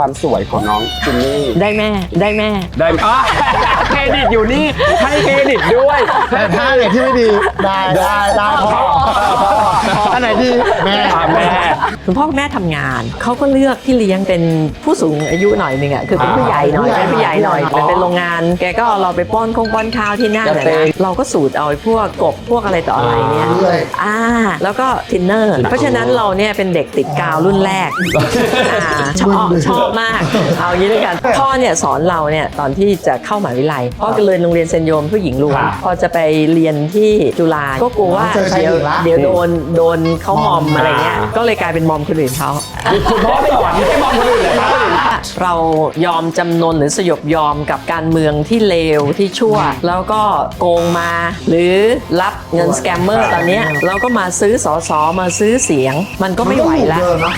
ความสวยของน้องจินนี่ ได้แม่ได้แม่ ได้อะเครดิตอยู่นี่ ให้เครดิตด้วย แต่ถ้าไหนที่ไม่ดี ได้ได้ได้พ่ออันไหนดีแม่ อะแม่ คุณพ่อคุณแม่ทำงาน เขาก็เลือกที่เลี้ยงเป็นผู้สูงอายุหน่อยหนึ่งอะคือเป็นผู้ใหญ่หน่อยเป็นผู้ใหญ่หน่อยแต่เป็นโรงงาน แกก็เอาเราไปป้อนคงป้อนข้าวที่นั่นจะนะเป็นนะเราก็สูตรเอาไอ้พวกกบพวกอะไรต่ออะไรเนี่ยเรื่อยอ่าแล้วก็ทินเนอร์ เพราะฉะนั้นเราเนี่ยเป็นเด็กติดกาวรุ่นแรกอ่าชอบชอบมากเอางี้ด้วยกันพ่อเนี่ยสอนเราเนี่ยตอนที่จะเข้ามหาวิทยาลัยพ่อก็เลยนโรงเรียนเซนโยมผู้หญิงล้วนครับพอจะไปเรียนที่จุฬาก็กลัวว่าเจอชายเดี๋ยวหญิงละเดี๋ยวโดนโดนเขามอมอะไรเงี้ยอ่าก็เลยกลายเป็นมอมคนอื่นเขาคุณพ่อสอนไม่ใช่บอกคนอื่นเลยครับเรายอมจำนนหรือสยบยอมกับการเมืองที่เลวที่ชั่ว แล้วก็โกงมา หรือรับเงินสแกมเมอร์ตอนเนี้ยเราก็มาซื้อสอสอมาซื้อเสียง มันก็ไม่ไหวแล้วเดิมนะ